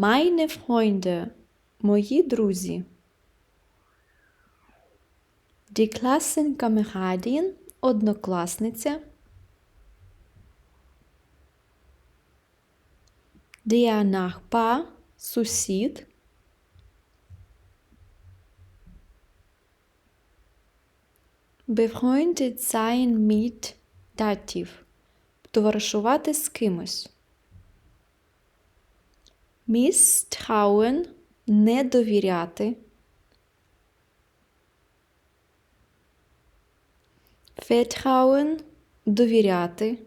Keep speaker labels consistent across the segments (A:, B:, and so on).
A: Meine Freunde. Мої друзі. Die Klassenkameradin – однокласниця. Der Nachbar – сусід. Befreundet sein mit датів. Товаришувати з кимось. Misstrauen – не довіряти. Vertrauen – довіряти.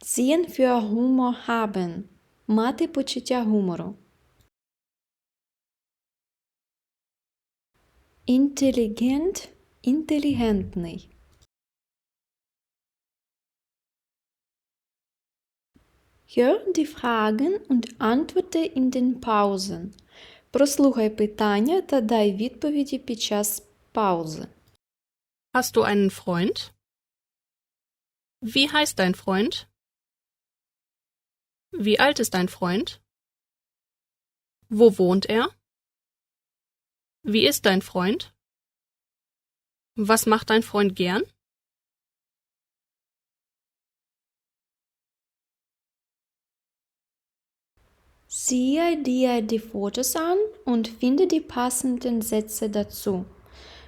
A: Sinn für Humor haben – мати почуття гумору. Intelligent – інтелігентний. Hör die Fragen und antworte in den Pausen. Прослухай питання та дай відповіді під час паузи.
B: Hast du einen Freund? Wie heißt dein Freund? Wie alt ist dein Freund? Wo wohnt er? Wie ist dein Freund? Was macht dein Freund gern?
A: Siehe dir die Fotos an und finde die passenden Sätze dazu.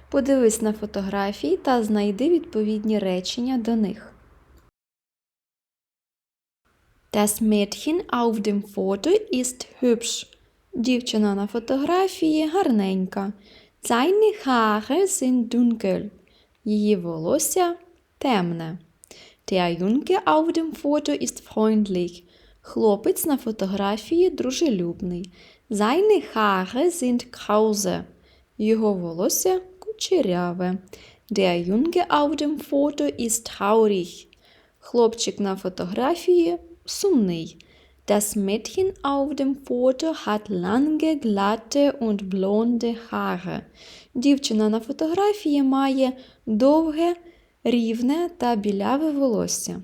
A: Подивись на фотографії та знайди відповідні речення до них. Das Mädchen auf dem Foto ist hübsch. Дівчина на фотографії гарненька. Seine Haare sind dunkel. Її волосся темне. Der Junge auf dem Foto ist freundlich. Хлопець на фотографії дружелюбний. Seine Haare sind krause. Його волосся кучеряве. Der Junge auf dem Foto ist traurig. Хлопчик на фотографії сумний. Das Mädchen auf dem Foto hat lange, glatte und blonde Haare. Дівчина на фотографії має довге, рівне та біляве волосся.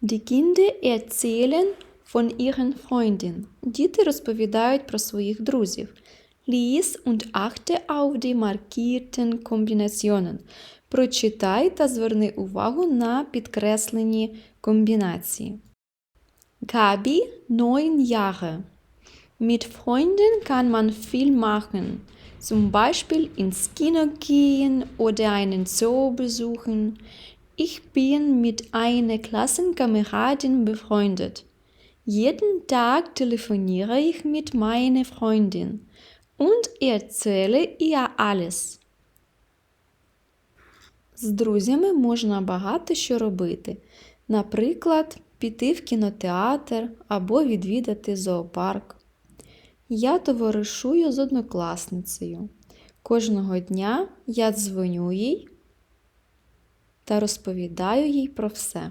A: Die Kinder erzählen von ihren Freunden. Діти розповідають про своїх друзів. Lies und achte auf die markierten Kombinationen. Прочитай та зверни увагу на підкреслені комбінації. Gabi, neun Jahre. Mit Freunden kann man viel machen. Zum Beispiel ins Kino gehen oder einen Zoo besuchen. Ich bin mit einer Klassenkameradin befreundet. Jeden Tag telefoniere ich mit meiner Freundin und erzähle ihr alles. З друзями можна багато що робити. Наприклад, піти в кінотеатр або відвідати зоопарк. Я товаришую з однокласницею. Кожного дня я дзвоню їй та розповідаю їй про все.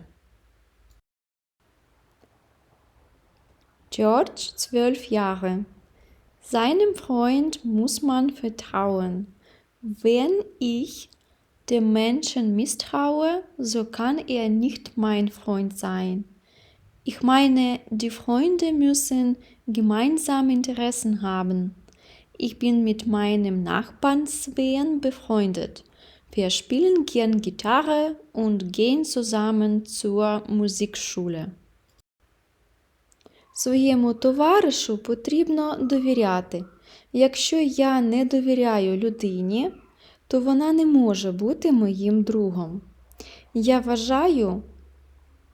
A: George, 12 Jahre. Seinem Freund muss man vertrauen. Wenn ich dem Menschen misstraue, so kann er nicht mein Freund sein. Ich meine, die Freunde müssen gemeinsame Interessen haben. Ich bin mit meinem Nachbarn Sven befreundet. Wir spielen gern Gitarre und gehen zusammen zur Musikschule. Своєму товаришу потрібно довіряти. Якщо я не довіряю людині, то вона не може бути моїм другом. Я вважаю,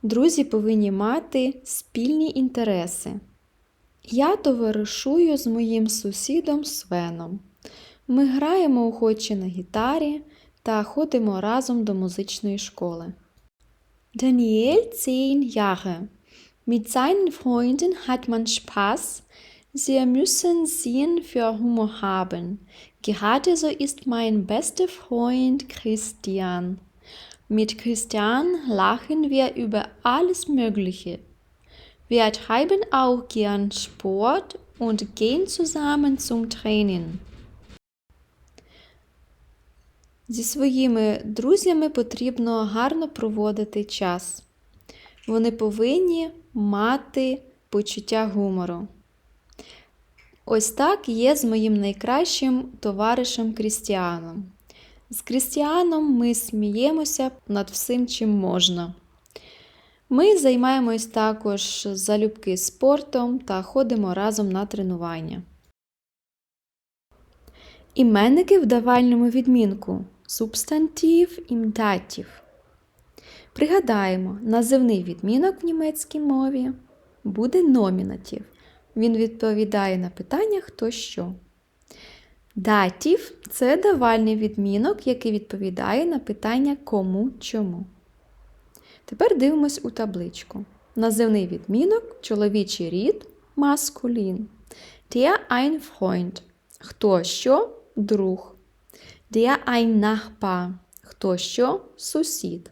A: друзі повинні мати спільні інтереси. Я товаришую з моїм сусідом Свеном. Ми граємо охоче на гітарі та ходимо разом до музичної школи. Daniel 10 Jahre. Mit seinen Freunden hat man Spaß. Sie müssen Sinn für Humor haben. Gerade so ist mein bester Freund Christian. Mit Christian lachen wir über alles Mögliche. Wir treiben auch gern Sport und gehen zusammen zum Training. Зі своїми друзями потрібно гарно проводити час. Вони повинні мати почуття гумору. Ось так є з моїм найкращим товаришем Крістіаном. З Крістіаном ми сміємося над всім, чим можна. Ми займаємось також залюбки спортом та ходимо разом на тренування. Іменники в давальному відмінку субстантив імдатів. Пригадаємо, називний відмінок в німецькій мові буде номінатив. Він відповідає на питання хто що. Датів це давальний відмінок, який відповідає на питання кому чому. Тепер дивимось у табличку. Називний відмінок, чоловічий рід, маскулін. Der ein Freund. Хто що друг. Der ein Nachbar. Хто що сусід.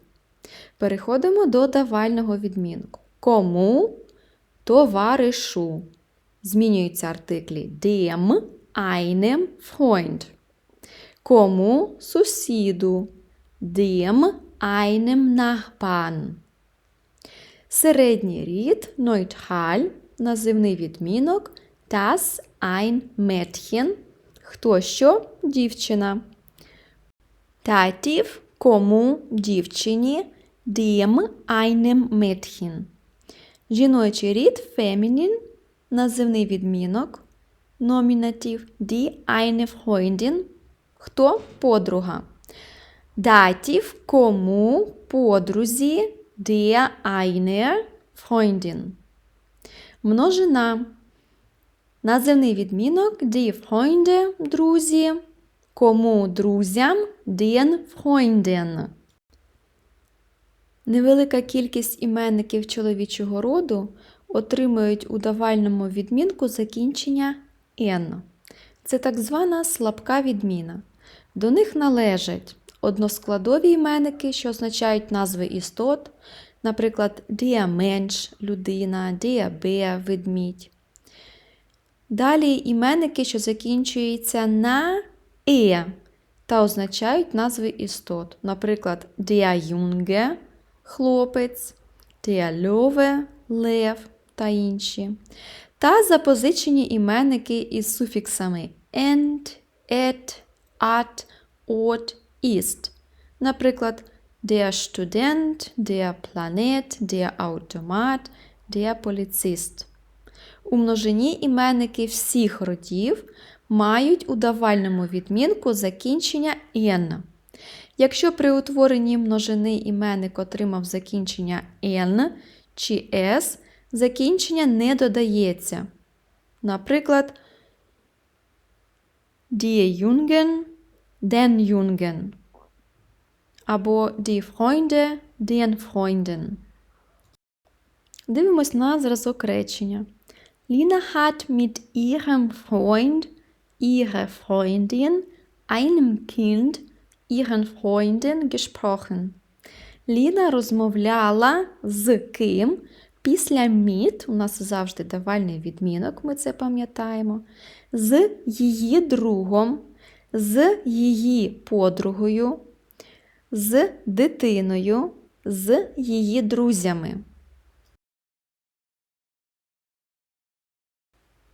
A: Переходимо до давального відмінку. Кому товаришу. Змінюються артиклі dem, einem Freund. Кому сусіду. Dem, einem Nachbarn. Середній рід neutral, називний відмінок das ein Mädchen. Хто що дівчина. Датів кому дівчині dem einem Mädchen. Жіночий рід feminine, називний відмінок, номінатив die eine Freundin. Хто подруга. Датів кому подрузі der eine Freundin. Множина. Називний відмінок die Freunde – друзі. Кому друзям den Freunden. Невелика кількість іменників чоловічого роду отримують у давальному відмінку закінчення «n». Це так звана слабка відміна. До них належать односкладові іменники, що означають назви істот, наприклад, der Mensch – людина, der Bär – ведмідь. Далі іменники, що закінчуються на е та означають назви істот. Наприклад, der Junge – хлопець, der Löwe – лев та інші. Та запозичені іменники із суфіксами end, et, at, от, ist. Наприклад, der Student, der Planet, der Automat, der Polizist. У множині іменники всіх родів мають у давальному відмінку закінчення «n». Якщо при утворенні множини іменник отримав закінчення «n» чи «s», закінчення не додається. Наприклад, die Jungen, den Jungen або die Freunde, den Freunden. Дивимось на зразок речення. Lina hat mit ihrem Freund, ihrer Freundin, einem Kind, ihren Freunden gesprochen. Ліна розмовляла з ким після міт, у нас завжди давальний відмінок, ми це пам'ятаємо, з її другом, з її подругою, з дитиною, з її друзями.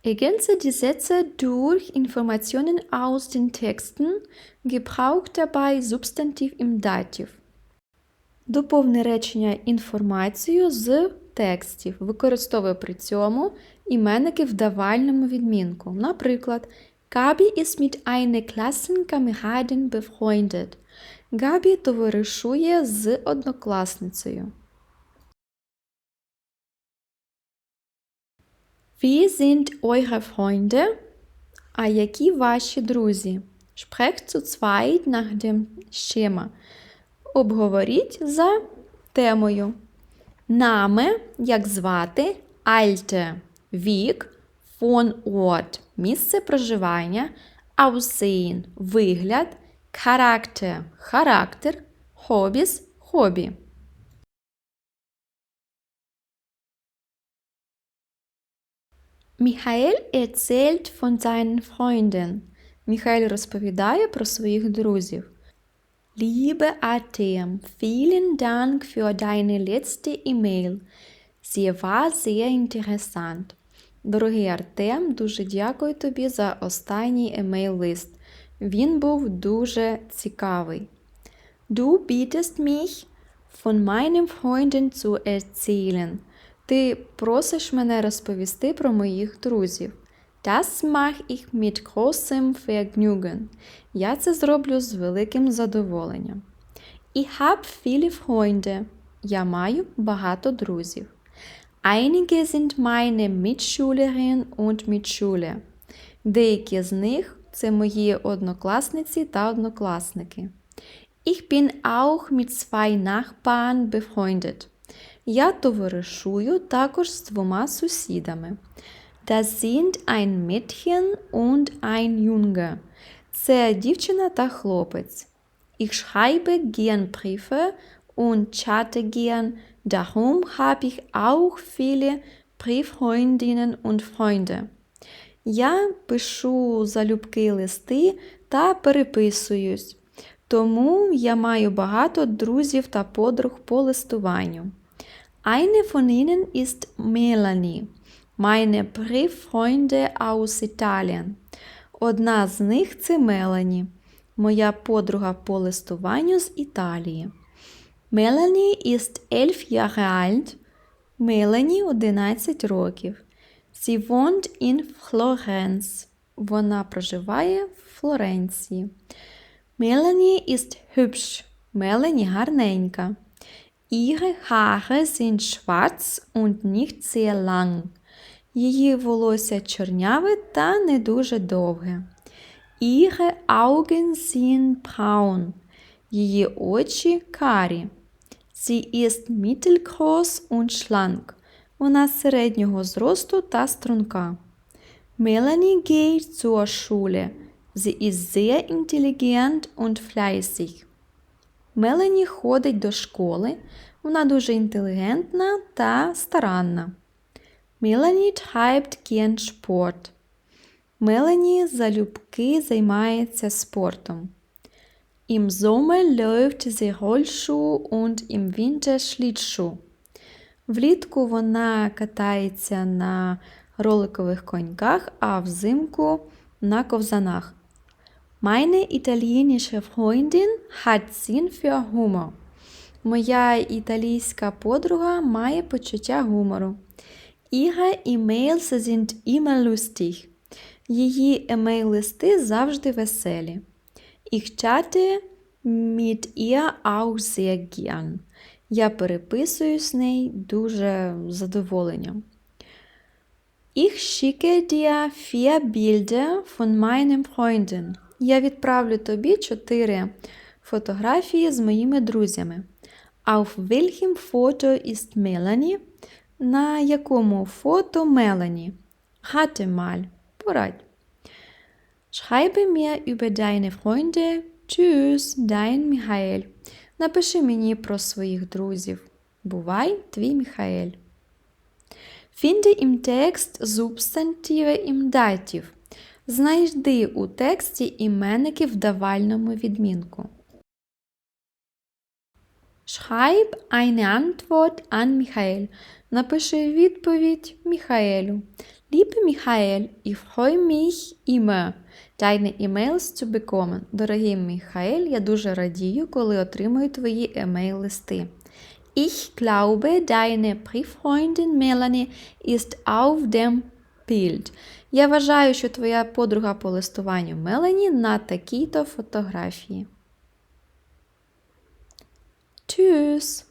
A: Ergänze die Sätze durch Informationen aus den Texten, gebraucht dabei Substantiv im Dativ. Доповни речення інформацією з текстів. Використовує при цьому іменники в давальному відмінку. Наприклад, Gabi ist mit einer Klassenkameradin befreundet. Габі товаришує з однокласницею. Wie sind eure Freunde? А які ваші друзі? Sprecht zu zweit nach dem Schema. Обговоріть за темою. Наме, як звати, Альте вік, фон Ort – місце проживання, Aussehen – вигляд, Charakter – характер, Hobbies – хобі. Michael erzählt von seinen Freunden. Міхаель розповідає про своїх друзів. Liebe Artem, vielen Dank für deine letzte E-Mail. Sie war sehr interessant. Дорогий Артем, дуже дякую тобі за останній емейл-лист. Він був дуже цікавий. Du bittest mich, von meinen Freunden zu erzählen. Ти просиш мене розповісти про моїх друзів. Das mache ich mit großem Vergnügen. Я це зроблю з великим задоволенням. Ich habe viele Freunde. Я маю багато друзів. Einige sind meine Mitschülerinnen und Mitschüler. Деякі з них це мої однокласниці та однокласники. Ich bin auch mit zwei Nachbarn befreundet. Я товаришую також з двома сусідами. Das sind ein Mädchen und ein Junge. Це дівчина та хлопець. Ich schreibe gern Briefe und chatte gern. Darum habe ich auch viele Brieffreundinnen und Freunde. Я пишу залюбки листи та переписуюсь. Тому я маю багато друзів та подруг по листуванню. Eine von ihnen ist Melanie, meine Brieffreunde aus Italien. Одна з них це Мелані, моя подруга по листуванню з Італії. Melanie ist 11 Jahre alt. Мелані 11 років. Sie wohnt in Florence. Вона проживає в Флоренції. Melanie ist hübsch. Мелані гарненька. Ihre Haare sind schwarz und nicht sehr lang. Її волосся чорняве та не дуже довге. Ihre Augen sind braun. Її очі карі. Sie ist mittelgroß und schlank. Вона середнього зросту та струнка. Melanie geht zur Schule. Sie ist sehr intelligent und fleißig. Мелані ходить до школи. Вона дуже інтелігентна та старанна. Мелані treibt gern Sport. Мелані залюбки займається спортом. Im Sommer läuft sie Rollschuh und im Winter Schlittschuh. Влітку вона катається на роликових коньках, а взимку на ковзанах. Meine italienische Freundin hat Sinn für Humor. Моя італійська подруга має почуття гумору. Ihre E-Mails sind immer lustig. Її емейл-листи завжди веселі. Ich chatte mit ihr auch sehr gern. Я переписуюсь з нею дуже задоволенням. Ich schicke dir vier Bilder von meinen Freunden. Я відправлю тобі чотири фотографії з моїми друзями. Auf welchem Foto ist Melanie? На якому фото Мелані? Rate mal. Порадь. Schreibe mir über deine Freunde. Tschüss, dein Michael. Напиши мені про своїх друзів. Бувай, твій Міхаель. Finde im Text Substantive im Dativ. Знайди у тексті іменники в давальному відмінку. Schreib eine Antwort an Michael. Напиши відповідь Міхаелю. Liebe Michael, ich freue mich immer, deine E-Mails zu bekommen. Дорогий Міхаель, я дуже радію, коли отримую твої емейл-листи. Ich glaube, deine Brieffreundin Melanie ist auf dem Bild. Я вважаю, що твоя подруга по листуванню Мелані на такій-то фотографії. Tschüss!